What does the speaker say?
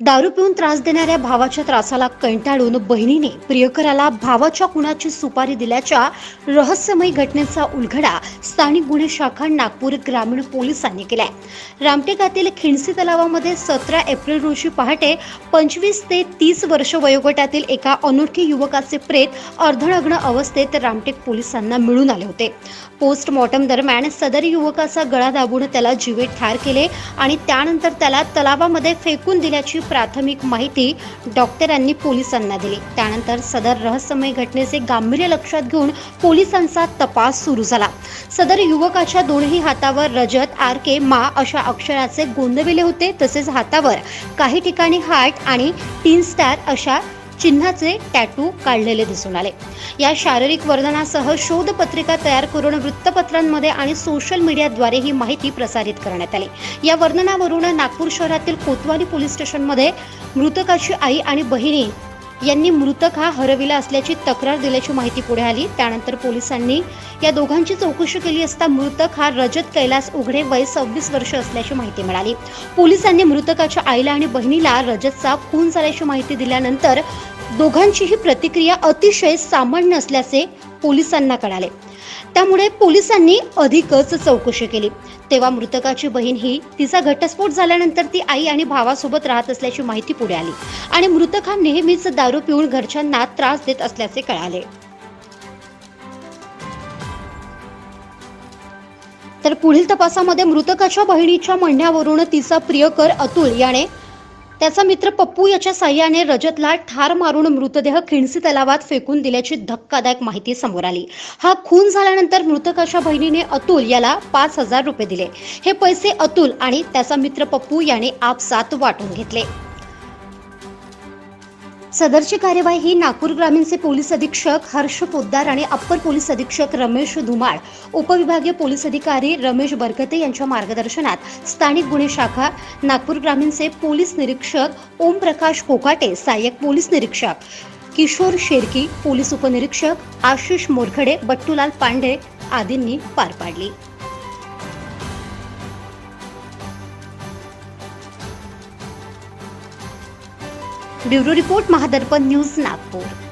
दारू पिऊन त्रास देणाऱ्या भावाच्या त्रासाला कंटाळून बहिणीने प्रियकराला भावाच्या कुणाची सुपारी दिल्याच्या रहस्यमयी घटनेचा उलगडा स्थानिक गुन्हे शाखा नागपूर ग्रामीण पोलिसांनी केलाय. रामटेकातील खिणसी तलावामध्ये सतरा एप्रिल रोजी पहाटे पंचवीस ते तीस वर्ष वयोगटातील एका अनोळखी युवकाचे प्रेत अर्धनग्न अवस्थेत रामटेक पोलिसांना मिळून आले होते. पोस्टमॉर्टम दरम्यान सदर युवकाचा गळा दाबून त्याला जीवे ठार केले आणि त्यानंतर त्याला तलावामध्ये फेकून दिल्याची प्राथमिक माहिती डॉक्टरांनी पोलिसांना दिली. त्यानंतर सदर रहस्यमय घटनेचे गांभीर्य लक्षात घेऊन पोलिसांचा तपास सुरू झाला. सदर युवकाच्या दोन्ही हातावर रजत आर के मा अशा अक्षराचे गोंदविले होते तसेच हातावर काही ठिकाणी हार्ट आणि तीन स्टार अशा चिन्हाचे टॅटू काढलेले दिसून आले. या शारीरिक वर्णनासह शोधपत्रिका तयार करून वृत्तपत्रांमध्ये आणि सोशल मीडियाद्वारे ही माहिती प्रसारित करण्यात आली. या वर्णनावरून नागपूर शहरातील कोतवाली पोलीस स्टेशनमध्ये मृतकाची आई आणि बहिणी यांनी मृतक हा हरविला असल्याची तक्रार दिल्याची माहिती पुढे आली. त्यानंतर पोलिसांनी या दोघांची चौकशी केली असता मृतक हा रजत कैलास उघडे वय सव्वीस वर्ष असल्याची माहिती मिळाली. पोलिसांनी मृतकाच्या आईला आणि बहिणीला रजतचा खून झाल्याची माहिती दिल्यानंतर दोघांचीही प्रतिक्रिया अतिशय सामान्य असल्याचे पोलिसांना कळाले. त्यामुळे पोलिसांनी अधिकच चौकशी केली. तेव्हा मृतकाची बहीण ही तिचा घटस्फोट झाल्यानंतर ती आई आणि भावासोबत राहत असल्याची माहिती पुढे आली. आणि मृतक हा नेहमीच दारू पिऊन घरच्यांना त्रास देत असल्याचे कळाले. तर पुढील तपासामध्ये मृतकाच्या बहिणीच्या म्हणण्यावरून तिचा प्रियकर अतुल याने त्याचा मित्र पप्पू याच्या साह्याने रजतला ठार मारून मृतदेह खिंडसी तलावात फेकून दिल्याची धक्कादायक माहिती समोर आली. हा खून झाल्यानंतर मृतकाच्या बहिणीने अतुल याला पाच हजार रुपये दिले. हे पैसे अतुल आणि त्याचा मित्र पप्पू याने आपसात वाटून घेतले. सदरची कार्यवाही ही नागपूर ग्रामीणचे पोलीस अधीक्षक हर्ष पोद्दार आणि अप्पर पोलीस अधीक्षक रमेश धुमाळ उपविभागीय पोलीस अधिकारी रमेश बरकते यांच्या मार्गदर्शनात स्थानिक गुन्हे शाखा नागपूर ग्रामीणचे पोलीस निरीक्षक ओमप्रकाश कोकाटे सहाय्यक पोलीस निरीक्षक किशोर शेरकी पोलीस उपनिरीक्षक आशिष मोरखडे बट्टूलाल पांडे आदींनी पार पाडली. Bureau report Mahadarpan news Nagpur.